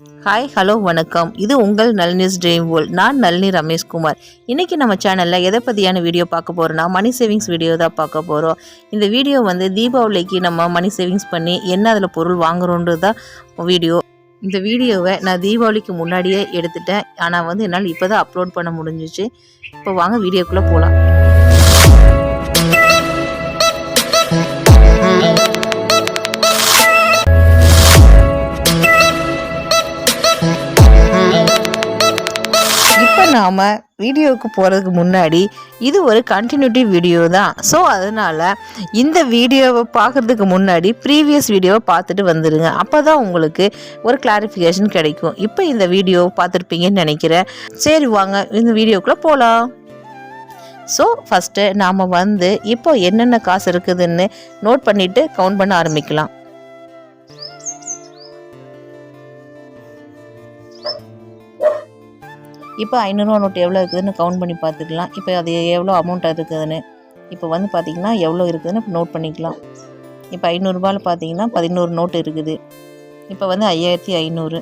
Hi hello வணக்கம். இது உங்கள் நளினிஸ் ட்ரீம் வேர்ல்ட் நான் நளினி ரமேஷ்குமார். இன்றைக்கி நம்ம சேனலில் எதை பற்றியான வீடியோ பார்க்க போகிறோன்னா மணி சேவிங்ஸ் வீடியோ தான் பார்க்க போகிறோம் இந்த வீடியோ வந்து தீபாவளிக்கு நம்ம மணி சேவிங்ஸ் பண்ணி என்ன அதில் பொருள் வாங்குறோன்றது தான் வீடியோ இந்த வீடியோவை நான் தீபாவளிக்கு முன்னாடியே எடுத்துட்டேன். ஆனால் வந்து என்னால் இப்போ தான் அப்லோட் பண்ண முடிஞ்சிச்சு. இப்போ வாங்க வீடியோக்குள்ளே போகலாம் நாம் வீடியோவுக்கு போகிறதுக்கு முன்னாடி இது ஒரு கண்டினியூட்டி வீடியோ தான். ஸோ அதனால் இந்த வீடியோவை பார்க்குறதுக்கு முன்னாடி ப்ரீவியஸ் வீடியோவை பார்த்துட்டு வந்துடுங்க அப்போ தான் உங்களுக்கு ஒரு கிளாரிஃபிகேஷன் கிடைக்கும். இப்போ இந்த வீடியோவை பார்த்துருப்பீங்கன்னு நினைக்கிறேன். சரி வாங்க இந்த வீடியோக்குள்ளே போகலாம் ஸோ ஃபஸ்ட்டு நாம் வந்து இப்போ என்னென்ன காசு இருக்குதுன்னு நோட் பண்ணிவிட்டு கவுண்ட் பண்ண ஆரம்பிக்கலாம். இப்போ ஐநூறுரூவா நோட்டு எவ்வளோ இருக்குதுன்னு கவுண்ட் பண்ணி பார்த்துக்கலாம். இப்போ அது எவ்வளோ அமௌண்ட் இருக்குதுன்னு. இப்போ வந்து பார்த்திங்கன்னா எவ்வளோ இருக்குதுன்னு நோட் பண்ணிக்கலாம். இப்போ ஐநூறுரூபாவில் பார்த்தீங்கன்னா பதினோரு நோட்டு இருக்குது. இப்போ வந்து ஐயாயிரத்தி ஐநூறு.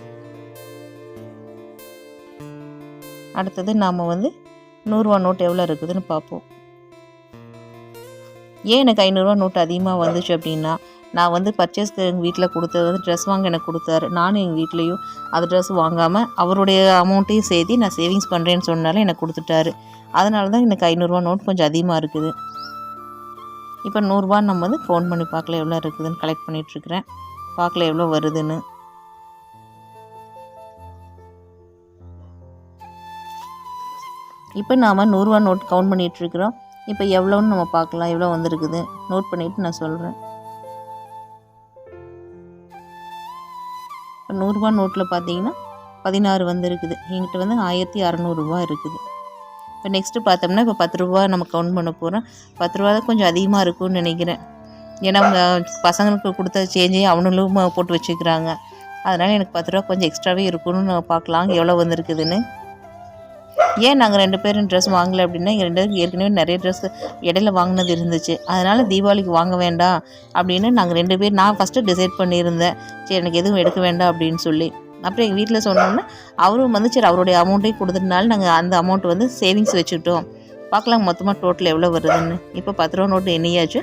அடுத்தது நாம் வந்து நூறுரூவா நோட்டு எவ்வளோ இருக்குதுன்னு பார்ப்போம். ஏன் எனக்கு ஐநூறுரூவா நோட்டு அதிகமாக வந்துச்சு அப்படின்னா நான் வந்து பர்ச்சேஸ்க்கு எங்கள் வீட்டில் கொடுத்தது வந்து ட்ரெஸ் வாங்க எனக்கு கொடுத்தாரு. நானும் எங்கள் வீட்லேயும் அது ட்ரெஸ் வாங்காமல் அவருடைய அமௌண்ட்டையும் சேர்த்து நான் சேவிங்ஸ் பண்ணுறேன்னு சொன்னாலும் எனக்கு கொடுத்துட்டாரு. அதனால தான் எனக்கு ஐநூறுரூவா நோட் கொஞ்சம் அதிகமாக இருக்குது. இப்போ நூறுரூவா நம்ம வந்து ஃபோன் பண்ணி பார்க்கல எவ்வளோ இருக்குதுன்னு கலெக்ட் பண்ணிகிட்ருக்குறேன் பார்க்கல எவ்வளோ வருதுன்னு. இப்போ நாம் நூறுரூவா நோட் கவுண்ட் பண்ணிகிட்ருக்குறோம் இப்போ எவ்வளோன்னு நம்ம பார்க்கலாம். எவ்வளோ வந்திருக்குது? நோட் பண்ணிவிட்டு நான் சொல்கிறேன் நூறுரூவா நோட்டில் பார்த்தீங்கன்னா பதினாறு வந்துருக்குது. என்கிட்ட வந்து ஆயிரத்தி அறநூறுரூவா இருக்குது. இப்போ நெக்ஸ்ட்டு பார்த்தோம்னா இப்போ பத்து ரூபா நம்ம கவுண்ட் பண்ண போகிறோம் பத்து ரூபா தான் கொஞ்சம் அதிகமாக இருக்கும்னு நினைக்கிறேன். ஏன்னா அவங்க பசங்களுக்கு கொடுத்த சேஞ்சையும் அவனுங்களும் போட்டு வச்சுக்கிறாங்க. அதனால் எனக்கு பத்து ரூபா கொஞ்சம் எக்ஸ்ட்ராவே இருக்கும்னு பார்க்கலாம். எவ்வளோ வந்திருக்குதுன்னு. ஏன் நாங்கள் ரெண்டு பேரும் ட்ரெஸ் வாங்கலை அப்படின்னா எங்கள் ரெண்டு பேருக்கு ஏற்கனவே நிறைய ட்ரெஸ் இடையில வாங்கினது இருந்துச்சு. அதனால் தீபாவளிக்கு வாங்க வேண்டாம் அப்படின்னு நாங்கள் ரெண்டு பேர் நான் ஃபஸ்ட்டு டிசைட் பண்ணியிருந்தேன். சரி எனக்கு எதுவும் எடுக்க வேண்டாம் அப்படின்னு சொல்லி. அப்புறம் எங்கள் வீட்டில் சொன்னோன்னே அவரும் வந்து சரி அவருடைய அமௌண்ட்டையும் கொடுத்ததுனால நாங்கள் அந்த அமௌண்ட் வந்து சேவிங்ஸ் வச்சுக்கிட்டோம் பார்க்கலாம் மொத்தமாக டோட்டல் எவ்வளோ வருதுன்னு. இப்போ பத்து ரூபா நோட்டு என்னையாச்சு?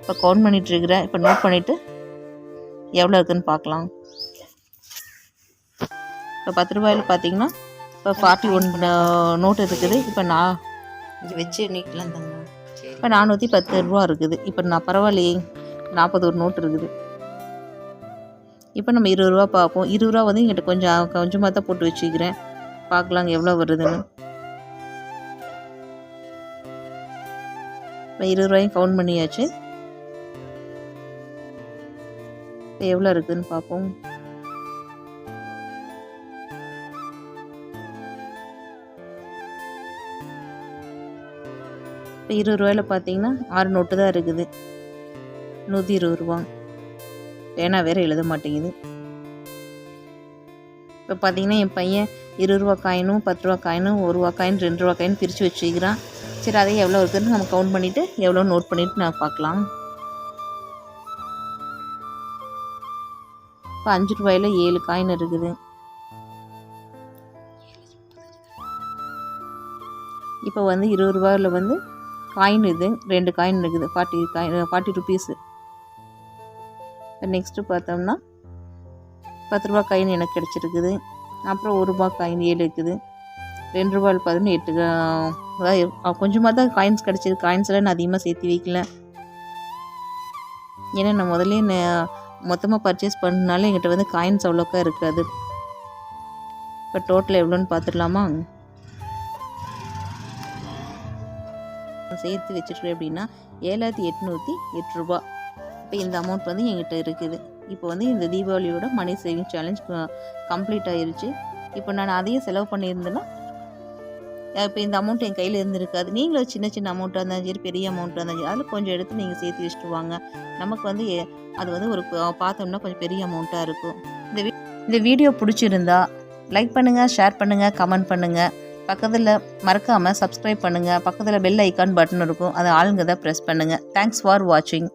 இப்போ கவுண்ட் பண்ணிகிட்ருக்கிறேன் இப்போ நோட் பண்ணிவிட்டு எவ்வளோ இருக்குதுன்னு பார்க்கலாம். இப்போ பத்து ரூபாயில் பார்த்தீங்கன்னா இப்போ ஃபார்ட்டி ஒன் நோட்டு இருக்குது. இப்போ நான் இங்கே வச்சு நீக்கலாம் தாங்க. இப்போ நானூற்றி பத்து ரூபா இருக்குது. இப்போ நான் பரவாயில்லையே. நாற்பது ஒரு நோட்டு இருக்குது. இப்போ நம்ம இருபது ரூபா பார்ப்போம் இருபது ரூபா வந்து எங்கிட்ட கொஞ்சம் கொஞ்சமாக தான் போட்டு வச்சுக்கிறேன். பார்க்கலாம் எவ்வளோ வருதுன்னு. இப்போ இருபது ரூபாயும் கவுண்ட் பண்ணியாச்சு. இப்போ எவ்வளோ இருக்குதுன்னு பார்ப்போம் இப்போ இருபது ரூபாயில் பார்த்தீங்கன்னா ஆறு நோட்டு தான் இருக்குது. நூற்றி இருபது ரூபா. பேனா வேறு எழுத மாட்டேங்குது. இப்போ பார்த்தீங்கன்னா என் பையன் இருபது ரூபா காயினும் பத்து ரூபா காயினும் ஒரு ரூபா காயின் ரெண்டு ரூபா காயின் பிரித்து வச்சுக்கிறான் சரி அதே எவ்வளோ இருக்குதுன்னு நம்ம கவுண்ட் பண்ணிவிட்டு எவ்வளோ நோட் பண்ணிவிட்டு நான் பார்க்கலாம். இப்போ அஞ்சு ரூபாயில் ஏழு காயின் இருக்குது. இப்போ வந்து இருபது ரூபாயில் வந்து காயின் இது ரெண்டு காயின் இருக்குது forty coin forty rupees next பார்த்தோம்னா பத்து ரூபா காயின் எனக்கு கிடச்சிருக்குது. அப்புறம் ஒரு ரூபா காயின் ஏழு இருக்குது. ரெண்டு ரூபாயில் பார்த்தீங்கன்னா எட்டு அதாவது கொஞ்சமாக தான் காயின்ஸ் கிடச்சிது காயின்ஸ்லாம் நான் அதிகமாக சேர்த்து வைக்கல. ஏன்னா நான் முதல்ல மொத்தமாக பர்ச்சேஸ் பண்ணனால என்கிட்ட வந்து காயின்ஸ் அவ்வளோக்கா இருக்காது. இப்போ டோட்டல் எவ்வளோன்னு பார்த்துடலாமா? சேர்த்து வச்சுருக்கேன் அப்படின்னா ஏழாயிரத்தி எட்நூற்றி எட்டு ரூபா. இப்போ இந்த அமௌண்ட் வந்து என்கிட்ட இருக்குது. இப்போ வந்து இந்த தீபாவளியோட மணி சேவிங் சேலஞ்ச் கம்ப்ளீட் ஆயிருச்சு. இப்போ நான் அதையும் செலவு பண்ணியிருந்தேன்னா இப்போ இந்த அமௌண்ட் என் கையில் இருந்திருக்காது. நீங்களும் சின்ன சின்ன அமௌண்ட்டாக இருந்தாலும் சரி பெரிய அமௌண்ட்டாக இருந்தாலும் சரி அதில் கொஞ்சம் எடுத்து நீங்கள் சேர்த்து வச்சுட்டு வாங்க. நமக்கு வந்து எ- அது வந்து ஒரு பார்த்தோம்னா கொஞ்சம் பெரிய அமௌண்ட்டாக இருக்கும். இந்த இந்த வீடியோ பிடிச்சிருந்தா லைக் பண்ணுங்கள் ஷேர் பண்ணுங்கள் கமெண்ட் பண்ணுங்கள் பக்கத்தில் மறக்காமல் சப்ஸ்கிரைப் பண்ணுங்கள் பக்கத்தில் பெல் ஐக்கான் பட்டன் இருக்கும். அதை ஆளுங்க தான் ப்ரெஸ் பண்ணுங்கள் தேங்க்ஸ் ஃபார் வாட்சிங்